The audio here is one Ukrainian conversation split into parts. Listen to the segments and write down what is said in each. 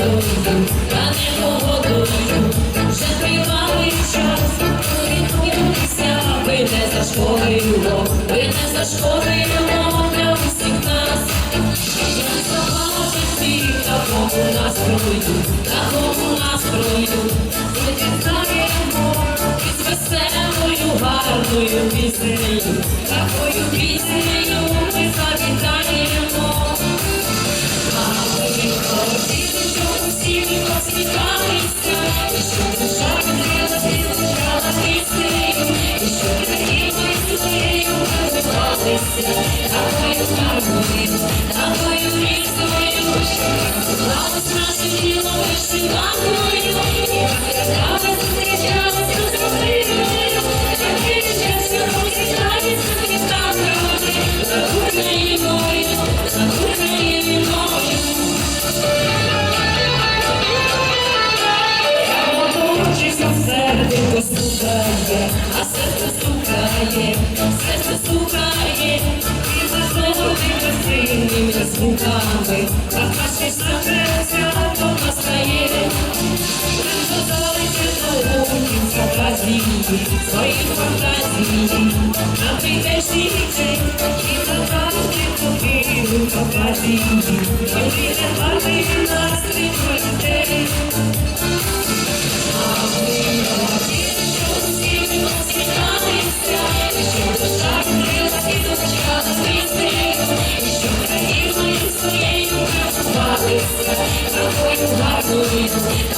голодую, я не голодую, вже тривалий час, рятуємося, ви не зашкодило, ви не зашкодило для усіх нас. Я забажу всіх, на кому нас пройду, на кому ми дізнаємо із веселою, гарною піснею, такою піснею. Посміхалися, і щоб душа відкрила, звучала піснею, а серце стукає, серце стукає, і за золотими синіми звуками, а наші серця то настає. Задалися науки фантазії, свої фантазії, на прийдешній день, і задати тобі фантазії, тобі не гарний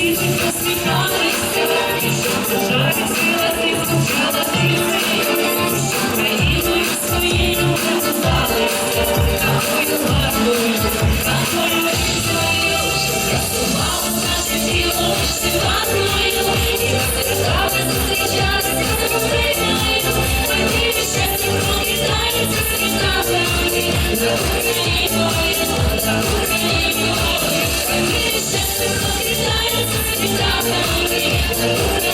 You. Stop, stop, stop,